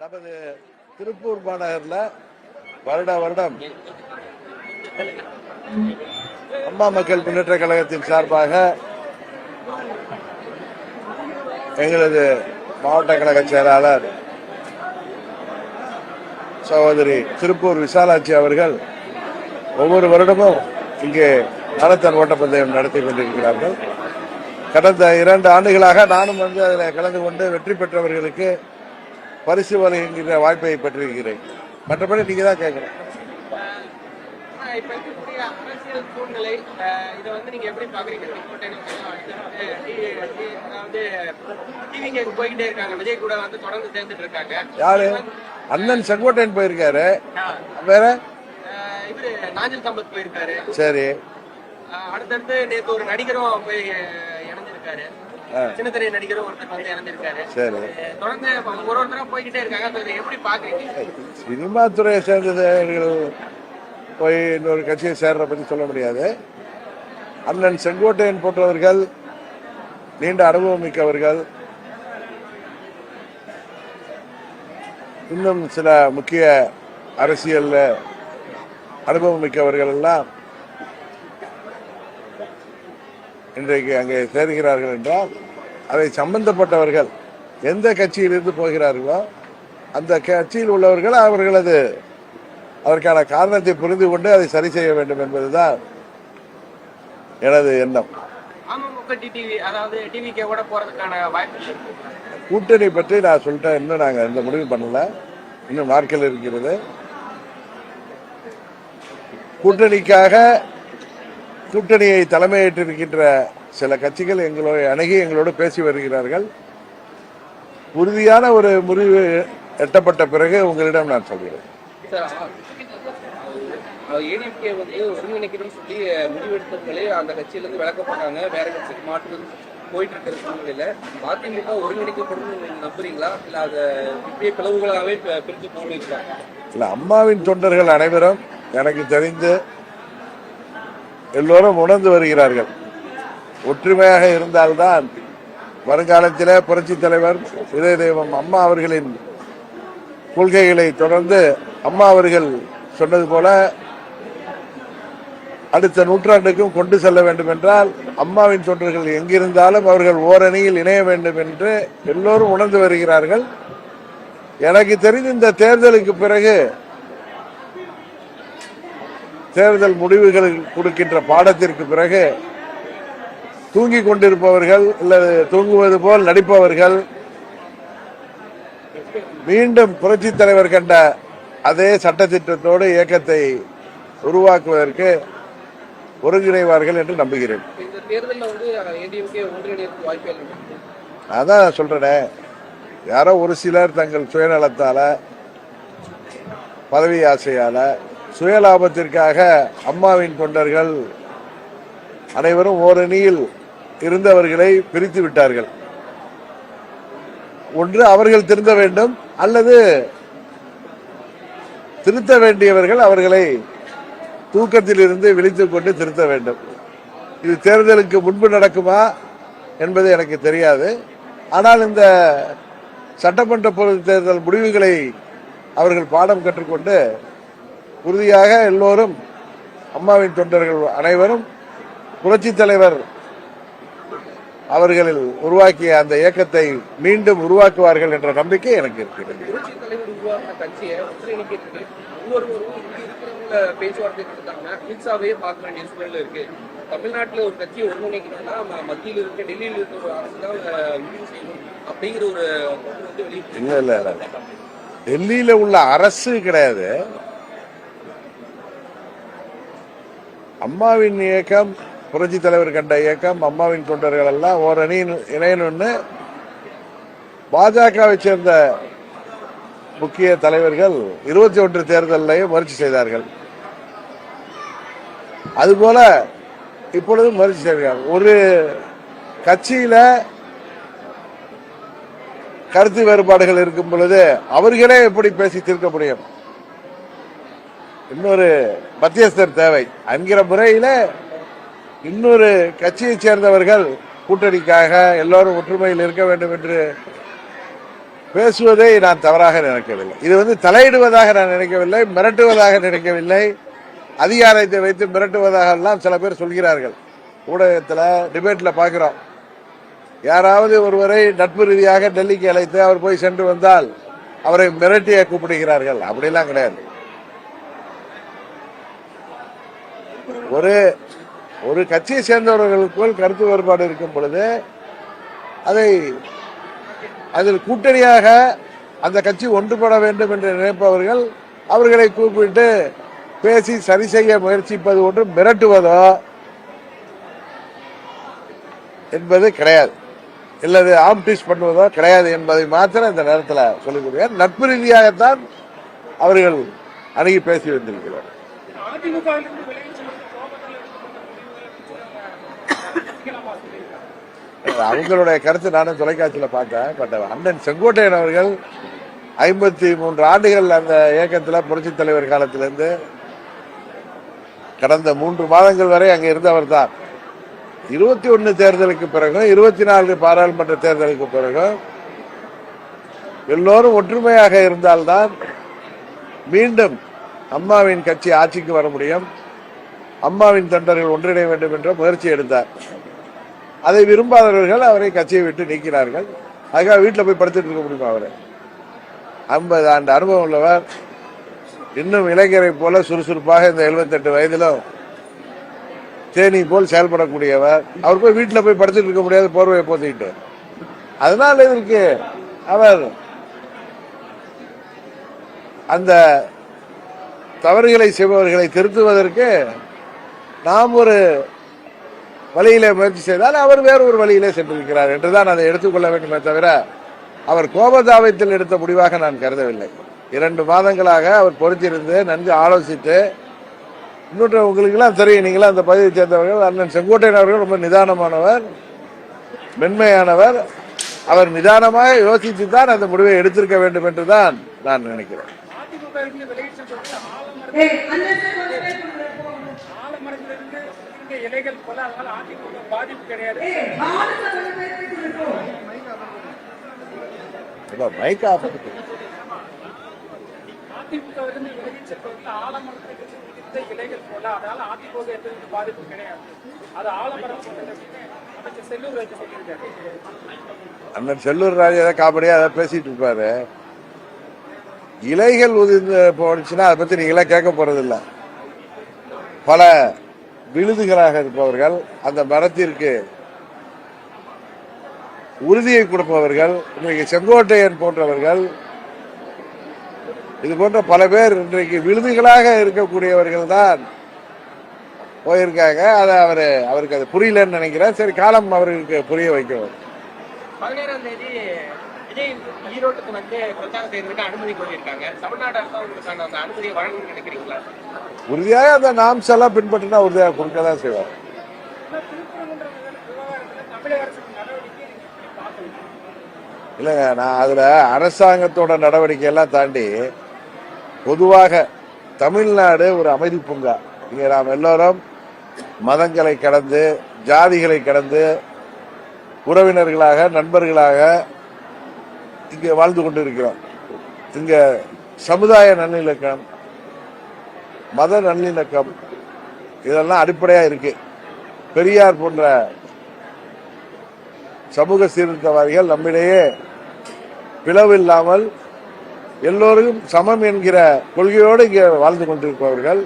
நமது திருப்பூர் மாநகரில் வருட வருடம் அம்மா மக்கள் முன்னேற்ற கழகத்தின் சார்பாக எங்களது மாவட்ட கழக செயலாளர் சகோதரி திருப்பூர் விசாலாட்சி அவர்கள் ஒவ்வொரு வருடமும் இங்கே நடத்தன் ஓட்டப்பந்தயம் நடத்தி கொண்டிருக்கிறார்கள். கடந்த இரண்டு ஆண்டுகளாக நானும் வந்து அதில் கலந்து கொண்டு வெற்றி பெற்றவர்களுக்கு பரிசு வழங்குகிற வாய்ப்பை பெற்றிருக்கிறேன். மற்றபடி நீங்க தான் கேட்கணும். இப்ப இருக்கக்கூடிய அரசியல் சூழ்நிலை இதை வந்து நீங்க எப்படி பாக்குறீங்க? அதாவது டிவிக்கு போய்கிட்டே இருக்காங்க. விஜய் கூட வந்து தொடர்ந்து சேர்ந்துட்டு இருக்காங்க. யாரு? அண்ணன் செங்கோட்டையன் போயிருக்காரு. வேற? இவரு நாஞ்சல் சம்பத் போயிருக்காரு. சரி. அடுத்தடுத்து நேத்து ஒரு நடிகரும் போய் இணைஞ்சிருக்காரு. சின்னத்திரை ஒருத்தர் வந்து சரி. தொடர்ந்து ஒரு ஒருத்தரா போய்கிட்டே இருக்காங்க. So, இதை எப்படி பாக்குறீங்க? சினிமா துறையை சேர்ந்தவர்கள் போய் இன்னொரு கட்சியை சேர்ற பத்தி சொல்ல முடியாது. அண்ணன் செங்கோட்டையன் போன்றவர்கள் நீண்ட அனுபவம் மிக்கவர்கள் இன்னும் சில முக்கிய அரசியல்ல அனுபவம் மிக்கவர்கள் எல்லாம் இன்றைக்கு அங்கே சேர்கிறார்கள் என்றால் அதை சம்பந்தப்பட்டவர்கள் எந்த கட்சியிலிருந்து போகிறார்களோ அந்த கட்சியில் உள்ளவர்கள் அவர்களது அதற்கான காரணத்தை புரிந்து கொண்டு அதை சரி செய்ய வேண்டும் என்பதுதான் எனது எண்ணம். கூட்டணி பற்றி நான் சொல்லிட்டேன். இன்னும் நாங்கள் எந்த முடிவு பண்ணல. இன்னும் நாட்கள் இருக்கிறது. கூட்டணிக்காக கூட்டணியை தலைமையேற்றிருக்கின்ற சில கட்சிகள் எங்களோட அணுகி எங்களோடு பேசி வருகிறார்கள். உறுதியான ஒரு முடிவு எட்டப்பட்ட பிறகு உங்களிடம் நான் சொல்கிறேன். ஏடிஎம்கே வந்து ஒருங்கிணைக்கணும்னு சொல்லி முடிவெடுத்தவங்களே அந்த கட்சியிலிருந்து விளக்கப்பட்டாங்க வேற கட்சிக்கு மாற்று போயிட்டு இருக்கிற சூழ்நிலையில அதிமுக ஒருங்கிணைக்கப்படும் நம்புறீங்களா? இல்ல அதை இப்படியே பிளவுகளாகவே பிரிஞ்சு இல்ல அம்மாவின் தொண்டர்கள் அனைவரும் எனக்கு தெரிந்து எல்லோரும் உணர்ந்து வருகிறார்கள். ஒற்றுமையாக இருந்தால்தான் வருங்காலத்தில் புரட்சி தலைவர் இதய தெய்வம் அம்மா அவர்களின் கொள்கைகளை தொடர்ந்து அம்மா அவர்கள் சொன்னது போல அடுத்த நூற்றாண்டுக்கும் கொண்டு செல்ல வேண்டும் என்றால் அம்மாவின் தொண்டர்கள் எங்கிருந்தாலும் அவர்கள் ஓரணியில் இணைய வேண்டும் என்று எல்லோரும் உணர்ந்து வருகிறார்கள். எனக்கு தெரிந்து இந்த தேர்தலுக்கு பிறகு தேர்தல் முடிவுகள் கொடுக்கின்ற பாடத்திற்கு பிறகு தூங்கிக் கொண்டிருப்பவர்கள் அல்லது தூங்குவது போல் நடிப்பவர்கள் மீண்டும் புரட்சி தலைவர் கண்ட அதே சட்டத்திட்டத்தோடு இயக்கத்தை உருவாக்குவதற்கு ஒருங்கிணைவார்கள் என்று நம்புகிறேன். அதான் சொல்றேனே. யாரோ ஒரு சிலர் தங்கள் சுயநலத்தால பதவி ஆசையால சுயலாபத்திற்காக அம்மாவின் தொண்டர்கள் அனைவரும் ஓரணியில் இருந்தவர்களை பிரித்து விட்டார்கள். ஒன்று அவர்கள் திருந்த வேண்டும் அல்லது திருத்த வேண்டியவர்கள் அவர்களை தூக்கத்தில் இருந்து விழித்துக் கொண்டு திருத்த வேண்டும். இது தேர்தலுக்கு முன்பு நடக்குமா என்பது எனக்கு தெரியாது. ஆனால் இந்த சட்டமன்ற பொது தேர்தல் முடிவுகளை அவர்கள் பாடம் கற்றுக்கொண்டு உறுதியாக எல்லோரும் அம்மாவின் தொண்டர்கள் அனைவரும் புரட்சி தலைவர் அவர்களில் உருவாக்கிய அந்த இயக்கத்தை மீண்டும் உருவாக்குவார்கள் என்ற நம்பிக்கை எனக்கு இருக்கிறது. பேச்சுவார்த்தை நடத்தாம அமித்ஷாவே பார்க்க வேண்டிய சூழல் இருக்கு. தமிழ்நாட்டுல ஒரு கட்சியை ஒருங்கிணைக்கணும்னா ம- மத்தியில் இருக்க டெல்லியில் இருக்க ஒரு அரசு தான் அஹ், முடிவு செய்யணும் அப்படிங்கிற ஒரு கூற்று வந்து வெளியிட்டு இல்ல இல்ல இல்ல. டெல்லியில உள்ள அரசு கிடையாது. அம்மாவின் இயக்கம் புரட்சி தலைவர் கண்ட இயக்கம் அம்மாவின் தொண்டர்கள் எல்லாம் ஓர் அணியின் இணையணும்னு பாஜகவை சேர்ந்த முக்கிய தலைவர்கள் இருபத்தி ஒன்று தேர்தலையும் முயற்சி செய்தார்கள். அதுபோல இப்பொழுது முயற்சி செய்கிறார். ஒரு கட்சியில கருத்து வேறுபாடுகள் இருக்கும் பொழுது அவர்களே எப்படி பேசி தீர்க்க முடியும்? இன்னொரு மத்தியஸ்தர் தேவை. என்கிற முறையில் இன்னொரு கட்சியைச் சேர்ந்தவர்கள் கூட்டணிக்காக எல்லோரும் ஒற்றுமையில் இருக்க வேண்டும் என்று பேசுவதை நான் தவறாக நினைக்கவில்லை. இது வந்து தலையிடுவதாக நான் நினைக்கவில்லை மிரட்டுவதாக நினைக்கவில்லை. அதிகாரத்தை வைத்து மிரட்டுவதாக எல்லாம் சில பேர் சொல்கிறார்கள். ஊடகத்தில் டிபேட்டில் பார்க்குறோம். யாராவது ஒருவரை நட்பு ரீதியாக டெல்லிக்கு அழைத்து அவர் போய் சென்று வந்தால் அவரை மிரட்டிய கூப்பிடுகிறார்கள். அப்படிலாம் கிடையாது. ஒரு ஒரு கட்சியை சேர்ந்தவர்களுக்குள் கருத்து வேறுபாடு இருக்கும் பொழுது அதை அதில் கூட்டணியாக அந்த கட்சி ஒன்றுபட வேண்டும் என்று நினைப்பவர்கள் அவர்களை கூப்பிட்டு பேசி சரி செய்ய முயற்சிப்பது ஒன்று மிரட்டுவதோ என்பது கிடையாது. இல்லது ஆம்டிஸ் பண்ணுவதோ கிடையாது என்பதை மாத்திரம் இந்த நேரத்தில் சொல்லக்கூடிய நட்பு ரீதியாகத்தான் அவர்கள் அணுகி பேசி வந்திருக்கிறார். அவங்களுடைய கருத்து நானும் தொலைக்காட்சியில் பார்த்தேன். பட் அண்ணன் செங்கோட்டையன் அவர்கள் ஐம்பத்தி மூன்று ஆண்டுகள் அந்த இயக்கத்தில் புரட்சித் தலைவர் காலத்திலிருந்து கடந்த மூன்று மாதங்கள் வரை அங்கே இருந்தவர் தான். இருபத்தி ஒன்று தேர்தலுக்கு பிறகும் இருபத்தி நான்கு பாராளுமன்ற தேர்தலுக்கு பிறகும் எல்லோரும் ஒற்றுமையாக இருந்தால்தான் மீண்டும் அம்மாவின் கட்சி ஆட்சிக்கு வர முடியும். அம்மாவின் தொண்டர்கள் ஒன்றிணைய வேண்டும் என்ற முயற்சி எடுத்தார். அதை விரும்பாதவர்கள் அவரை கட்சியை விட்டு நீக்கினார்கள் அதுக்காக வீட்டில் போய் படுத்துட்டு இருக்க முடியுமா அவரை? ஐம்பது ஆண்டு அனுபவம் உள்ளவர். இன்னும் இளைஞரை போல சுறுசுறுப்பாக இந்த 78 வயதிலும் தேனி போல் செயல்படக்கூடியவர். அவர் போய் வீட்டில் போய் படுத்துட்டு இருக்க முடியாது போர்வையை போத்திக்கிட்டு. அதனால இதற்கு அவர் அந்த தவறுகளை செய்பவர்களை திருத்துவதற்கு நாம் ஒரு வழியிலே முயற்சி செய்தால் அவர் வேறு ஒரு வழியிலே சென்றிருக்கிறார் என்றுதான் அதை எடுத்துக்கொள்ள வேண்டுமே தவிர அவர் கோபதாபத்தில் எடுத்த முடிவாக நான் கருதவில்லை. இரண்டு மாதங்களாக அவர் பொறுத்திருந்து நன்கு ஆலோசித்து இன்னொன்று உங்களுக்கெல்லாம் தெரியும் நீங்களாம் அந்த பதவியை சேர்ந்தவர்கள் அண்ணன் செங்கோட்டையன் அவர்கள் ரொம்ப நிதானமானவர் மென்மையானவர். அவர் நிதானமாக யோசித்து தான் அந்த முடிவை எடுத்திருக்க வேண்டும் என்று தான் நான் நினைக்கிறேன். இருந்த இலைகள் போல அதனால அதிமுக பாதிப்பு கிடையாது. இப்ப மைக் ஆஃப் பண்ணு. அதிமுக இருந்து விலகி செல்வது ஆலமரத்தில் இருந்த இலைகள் போல அதனால அதிமுக எந்த பாதிப்பு கிடையாது. அது ஆலமரம் போன்றது அப்படின்னு அமைச்சர் செல்லூர் ராஜு சொல்லியிருக்காரு. அண்ணன் செல்லூர் ராஜா ஏதாவது காமெடியா அதை பேசிட்டு இருப்பாரு. இலைகள் உதிர்ந்து போனுச்சுன்னா அதை பத்தி நீங்களே கேட்க போறதில்ல. பல விழுதுகளாக இருப்பவர்கள் அந்த மரத்திற்கு உறுதியை கொடுப்பவர்கள் இன்றைக்கு செங்கோட்டையன் போன்றவர்கள் இது போன்ற பல பேர் இன்றைக்கு விழுதுகளாக இருக்கக்கூடியவர்கள் தான் போயிருக்காங்க. அதை அவர் அவருக்கு அது புரியலன்னு நினைக்கிறேன். சரி காலம் அவருக்கு புரிய வைக்கணும் பதினேழாம் தேதி விஜய் ஈரோட்டுக்கு வந்து பிரச்சாரம் செய்யறதுக்கு அனுமதி கோரியிருக்காங்க. தமிழ்நாடு அரசு உங்களுக்கான அந்த அனுமதியை வழங்கணும்னு நினைக்கிறீங்களா? உறுதியாக அந்த நாம்ஸ் எல்லாம் பின்பற்றினா உறுதியாக கொடுக்க தான் செய்வார் இல்லைங்க நான் அதில் அரசாங்கத்தோட நடவடிக்கை எல்லாம் தாண்டி பொதுவாக தமிழ்நாடு ஒரு அமைதி பூங்கா. இங்கே நாம் எல்லோரும் மதங்களை கடந்து ஜாதிகளை கடந்து உறவினர்களாக நண்பர்களாக இங்கே வாழ்ந்து கொண்டிருக்கிறோம் இங்கே சமுதாய நல்லிணக்கம் மத நல்லிணக்கம் இதெல்லாம் அடிப்படையாக இருக்கு. பெரியார் போன்ற சமூக சீர்திருத்தவாதிகள் நம்மிடையே பிளவு இல்லாமல் எல்லோரும் சமம் என்கிற கொள்கையோடு இங்கே வாழ்ந்து கொண்டிருப்பவர்கள்.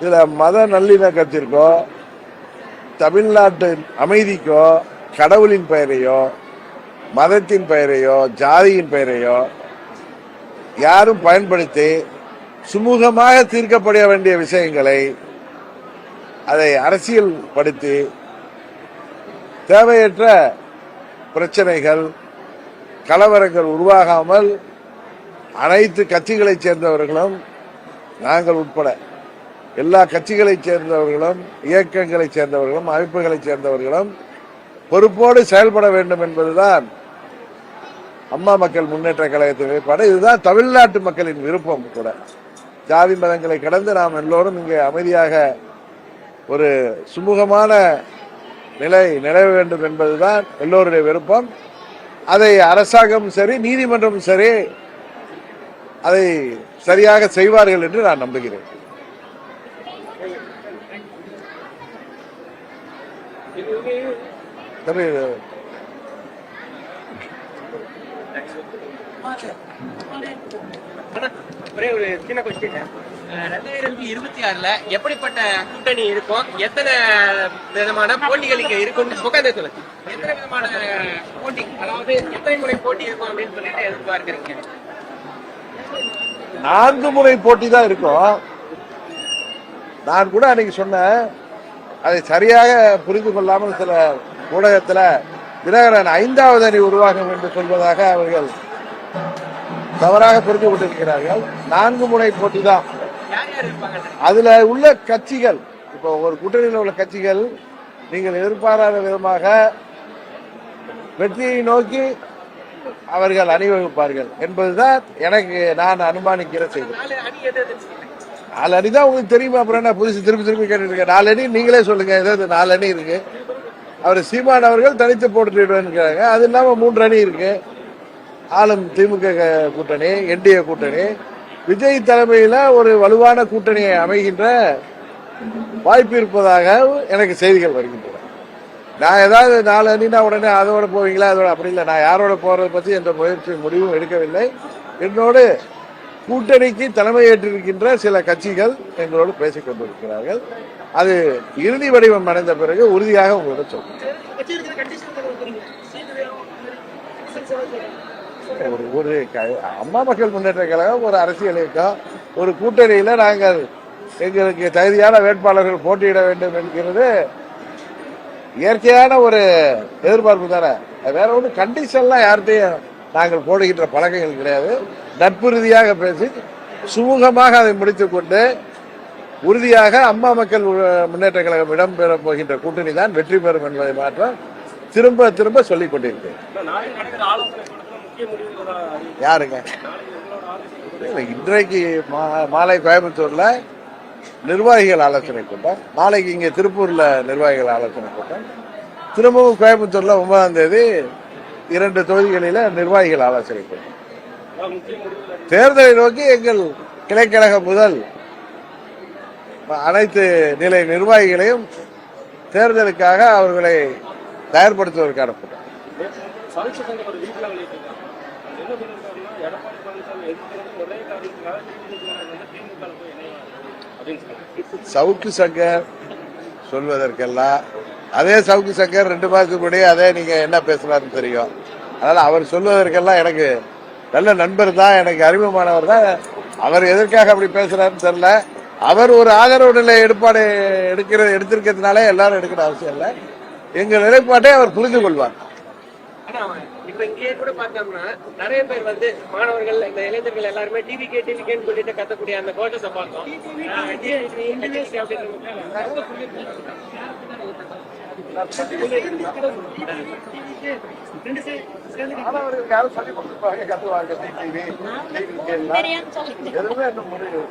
இதில் மத நல்லிணக்கத்திற்கோ தமிழ்நாட்டின் அமைதிக்கோ கடவுளின் பெயரையோ மதத்தின் பெயரையோ ஜாதியின் பெயரையோ யாரும் பயன்படுத்தி சுமூகமாக தீர்க்கப்பட வேண்டிய விஷயங்களை அதை அரசியல் படுத்தி தேவையற்ற பிரச்சனைகள் கலவரங்கள் உருவாகாமல் அனைத்து கட்சிகளைச் சேர்ந்தவர்களும் நாங்கள் உட்பட எல்லா கட்சிகளைச் சேர்ந்தவர்களும் இயக்கங்களைச் சேர்ந்தவர்களும் அமைப்புகளைச் சேர்ந்தவர்களும் பொறுப்போடு செயல்பட வேண்டும் என்பதுதான் அம்மா மக்கள் முன்னேற்ற கழகத்தின் நிலைப்பாடு இதுதான் தமிழ்நாட்டு மக்களின் விருப்பம் கூட. ஜாதி மதங்களை கடந்து நாம் எல்லோரும் இங்கே அமைதியாக ஒரு சுமூகமான நிலை நிலவ வேண்டும் என்பதுதான் எல்லோருடைய விருப்பம். அதை அரசாங்கமும் சரி நீதிமன்றமும் சரி அதை சரியாக செய்வார்கள் என்று நான் நம்புகிறேன். சரி, ஒரே ஒரு சின்ன கொஸ்டின் ரெண்டாயிரத்தி இருபத்தி ஆறுல எப்படிப்பட்ட கூட்டணி இருக்கும்? எத்தனை விதமான போட்டிகள் இங்க இருக்கும் உட்காந்து சொல்லுங்க எத்தனை விதமான போட்டி அதாவது எத்தனை முறை போட்டி இருக்கும் அப்படின்னு சொல்லிட்டு எதிர்பார்க்கறீங்க? நான்கு முறை போட்டி தான் இருக்கும். நான் கூட அன்னைக்கு சொன்னேன் அதை சரியாக புரிந்து கொள்ளாமல் சில ஊடகத்துல தினகரன் ஐந்தாவது அணி உருவாகும் என்று சொல்வதாக அவர்கள் தவறாக புரிந்து கொண்டிருக்கிறார்கள். நான்கு முனை போட்டி தான் அதுல உள்ள கட்சிகள் இப்போ ஒரு கூட்டணியில் உள்ள கட்சிகள் நீங்கள் எதிர்பாராத விதமாக வெற்றியை நோக்கி அவர்கள் அணிவகுப்பார்கள் என்பதுதான் எனக்கு நான் அனுமானிக்கிற செய்தி. நாலு அணி தான் உங்களுக்கு தெரியுமா? அப்புறம் என்ன புதுசு திருப்பி திருப்பி கேட்டுட்டு நாலு அணி நீங்களே சொல்லுங்க. ஏதாவது நாலு அணி இருக்கு. அவர் சீமான் அவர்கள் தனித்து போட்டுருக்காங்க அது இல்லாமல் மூன்று அணி இருக்கு. ஆளும் திமுக கூட்டணி என்டிஏ கூட்டணி. விஜய் தலைமையில் ஒரு வலுவான கூட்டணியை அமைகின்ற வாய்ப்பு இருப்பதாக எனக்கு செய்திகள் வருகின்றன. நான் ஏதாவது நாலு அணினா உடனே அதோட போவீங்களா? அதோட அப்படி இல்லை. நான் யாரோட போறதை பற்றி எந்த முயற்சி முடிவும் எடுக்கவில்லை. என்னோடு கூட்டணிக்கு தலைமை ஏற்றிருக்கின்ற சில கட்சிகள் எங்களோடு பேசிக் கொண்டிருக்கிறார்கள். அது இறுதி வடிவம் அடைந்த பிறகு உறுதியாக உங்களிடம் சொல்றேன் ஒரு ஒரு க- அம்மா மக்கள் முன்னேற்ற கழகம் ஒரு அரசியல் இயக்கம் ஒரு கூட்டணியில நாங்கள் எங்களுக்கு தகுதியான வேட்பாளர்கள் போட்டியிட வேண்டும் என்கிறது இயற்கையான ஒரு எதிர்பார்ப்பு தானே. வேற ஒன்றும் கண்டிஷன்லாம் யார்கிட்டையும் நாங்கள் போடுகின்ற பழக்கங்கள் கிடையாது. நட்பு ரீதியாக பேசி சுமூகமாக அதை முடித்துக்கொண்டு உறுதியாக அம்மா மக்கள் முன்னேற்ற கழகம் இடம்பெற போகின்ற கூட்டணி தான் வெற்றி பெறும் என்பதை மாற்றம் திரும்ப திரும்ப சொல்லிக் கொண்டிருக்கேன் யாருங்க? இன்றைக்கு மா- மாலை கோயம்புத்தூர்ல நிர்வாகிகள் ஆலோசனை கூட்டம். நாளைக்கு இங்கே திருப்பூர்ல நிர்வாகிகள் ஆலோசனை கூட்டம். திரும்பவும் கோயம்புத்தூர்ல ஒன்பதாம் தேதி இரண்டு தொகுதிகளில் நிர்வாகிகள் ஆலோசனை கூட்டம் தேர்தலை நோக்கி எங்கள் கிளைக்கழகம் முதல் அனைத்து நிலை நிர்வாகிகளையும் தேர்தலுக்காக அவர்களை தயார்படுத்துவதற்கான கூட்டம் சவுக்கு சங்கர் சொல்வதற்கெல்லாம் அதே சவுக்கு சங்கர் ரெண்டு மாதத்துக்கு முன்னாடியே அதே நீங்க என்ன பேசுறாருன்னு தெரியும். அதனால அவர் சொல்வதற்கெல்லாம் எனக்கு நல்ல நண்பர் தான் எனக்கு அறிமுகமானவர் தான் அவர் எதற்காக அப்படி பேசுறாருன்னு தெரியல அவர் ஒரு ஆதரவு நிலை எடுப்பாடு எடுக்கிற எடுத்திருக்கிறதுனால எல்லாரும் எடுக்கிற அவசியம் இல்லை எங்கள் நிலைப்பாட்டை அவர் புரிந்து கொள்வார் இப்ப கூட பார்த்தோம்னா நிறைய பேர் வந்து மாணவர்கள் இந்த இளைஞர்கள் எல்லாருமே டிவி கே டிவி கேன்னு சொல்லிட்டு கத்தக்கூடிய அந்த கோஷத்தை பார்த்தோம் மாணவர்களுக்கு யாரும் சொல்லிக் கொடுத்துருப்பாங்க கத்துவாங்க எதுவுமே இன்னும் முடிவு